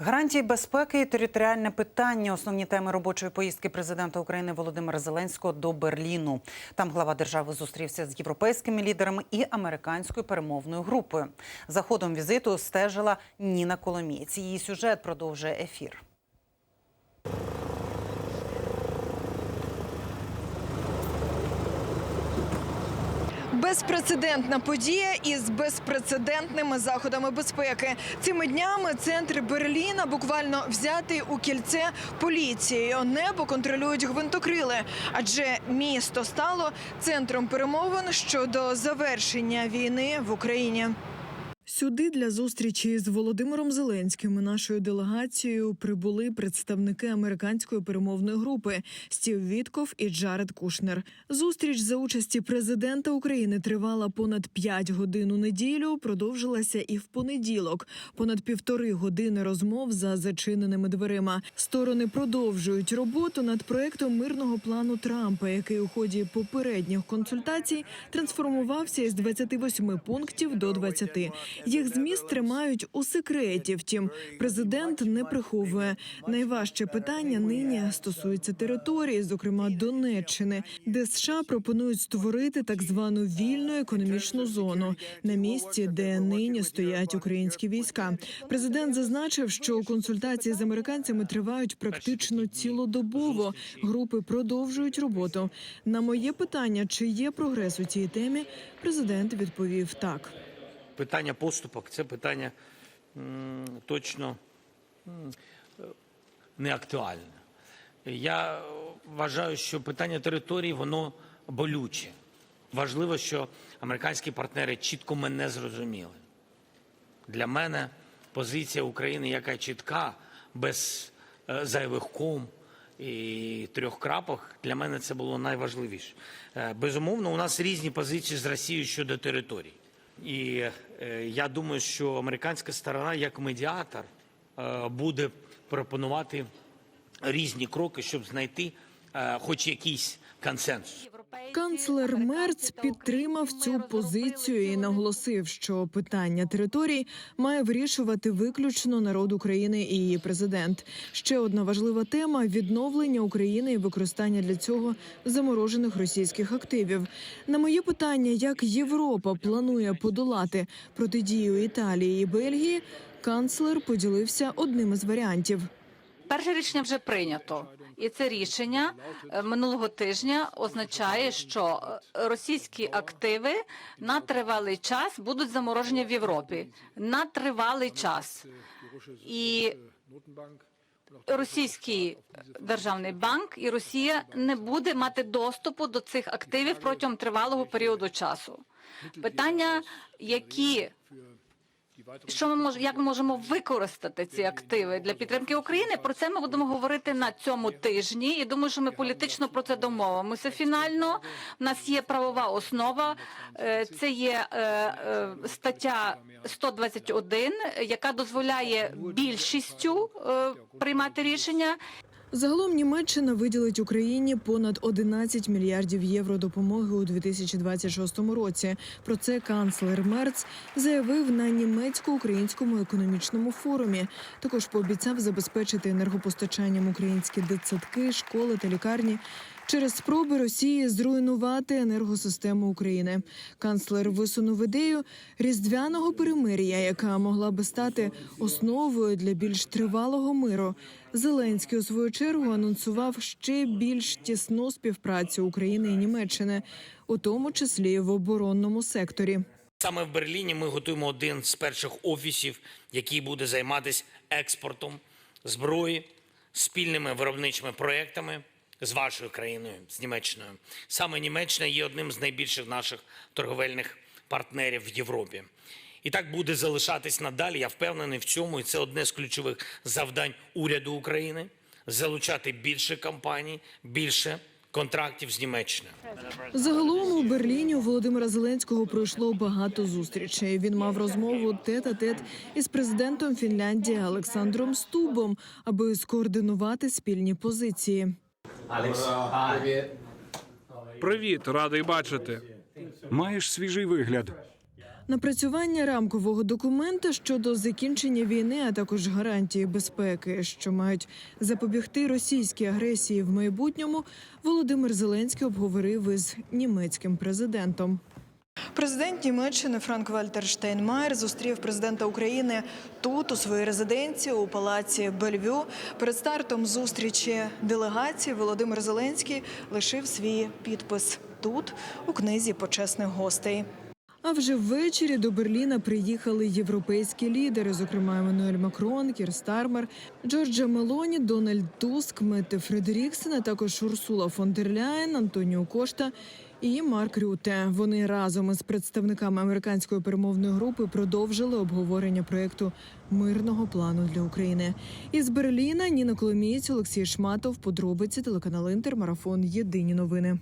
Гарантії безпеки і територіальне питання основні теми робочої поїздки президента України Володимира Зеленського до Берліну. Там глава держави зустрівся з європейськими лідерами і американською перемовною групою. За ходом візиту стежила Ніна Коломієць. Її сюжет продовжує ефір. Безпрецедентна подія із безпрецедентними заходами безпеки. Цими днями центр Берліна буквально взятий у кільце поліцією. Небо контролюють гвинтокрили, адже місто стало центром перемовин щодо завершення війни в Україні. Сюди для зустрічі з Володимиром Зеленським нашою делегацією прибули представники американської перемовної групи Стів Вітков і Джаред Кушнер. Зустріч за участі президента України тривала понад 5 годин у неділю. Продовжилася і в понеділок. Понад півтори години розмов за зачиненими дверима. Сторони продовжують роботу над проектом мирного плану Трампа, який у ході попередніх консультацій трансформувався із 28 пунктів до 20. Їх зміст тримають у секреті. Втім, президент не приховує. Найважче питання нині стосується території, зокрема Донеччини, де США пропонують створити так звану вільну економічну зону на місці, де нині стоять українські війська. Президент зазначив, що консультації з американцями тривають практично цілодобово. Групи продовжують роботу. На моє питання, чи є прогрес у цій темі, президент відповів так. Питання поступок це питання точно не актуальне. Я вважаю, що питання території воно болюче. Важливо, що американські партнери чітко мене зрозуміли. Для мене позиція України, яка чітка, без е, зайвих ком і трьох крапок, для мене це було найважливіше. Е, Безумовно, у нас різні позиції з Росією щодо територій. І я думаю, що американська сторона, як медіатор, е, буде пропонувати різні кроки, щоб знайти е, хоч якийсь консенсус. Канцлер Мерц підтримав цю позицію і наголосив, що питання територій має вирішувати виключно народ України і її президент. Ще одна важлива тема відновлення України і використання для цього заморожених російських активів. На моє питання, як Європа планує подолати протидію Італії і Бельгії, канцлер поділився одним із варіантів. Перше рішення вже прийнято, і це рішення е, минулого тижня означає, що е, російські активи на тривалий час будуть заморожені в Європі. На тривалий час. І російський державний банк і Росія не буде мати доступу до цих активів протягом тривалого періоду часу. Питання, які що ми можемо, як ми можемо використати ці активи для підтримки України? Про це ми будемо говорити на цьому тижні. І думаю, що ми політично про це домовимося. Фінально У нас є правова основа. Е, Це є е, е, стаття 121, яка дозволяє більшістю приймати рішення. Загалом Німеччина виділить Україні понад 11 мільярдів євро допомоги у 2026 році. Про це канцлер Мерц заявив на німецько-українському економічному форумі. Також пообіцяв забезпечити енергопостачанням українські дитсадки, школи та лікарні. Через спроби Росії зруйнувати енергосистему України. Канцлер висунув ідею різдвяного перемир'я, яка могла би стати основою для більш тривалого миру. Зеленський у свою чергу анонсував ще більш тісну співпрацю України і Німеччини, у тому числі в оборонному секторі. Саме в Берліні ми готуємо один з перших офісів, який буде займатися експортом зброї, спільними виробничими проектами з вашою країною, з Німеччиною. Саме Німеччина є одним з найбільших наших торговельних партнерів в Європі. І так буде залишатись надалі. Я впевнений в цьому, і це одне з ключових завдань уряду України залучати більше компаній, більше контрактів з Німеччиною. Загалом у Берліні у Володимира Зеленського пройшло багато зустрічей. Він мав розмову тет-а-тет із президентом Фінляндії Олександром Стубом, аби скоординувати спільні позиції. Привіт, радий бачити. Маєш свіжий вигляд. Напрацювання рамкового документа щодо закінчення війни, а також гарантії безпеки, що мають запобігти російській агресії в майбутньому, Володимир Зеленський обговорив із німецьким президентом. Президент Німеччини Франк Вальтер Штейнмаєр зустрів президента України тут, у своїй резиденції у палаці Бельвю. Перед стартом зустрічі делегації Володимир Зеленський лишив свій підпис тут, у книзі почесних гостей. А вже ввечері до Берліна приїхали європейські лідери, зокрема Еммануель Макрон, Кір Стармер, Джорджа Мелоні, Дональд Туск, Метте Фредеріксен, а також Урсула фон дер Ляєн, Антоніо Кошта і Марк Рюте. Вони разом із представниками американської перемовної групи продовжили обговорення проекту мирного плану для України. Із Берліна Ніна Коломієць, Олексій Шматов, подробиці телеканал Інтер, марафон Єдині новини.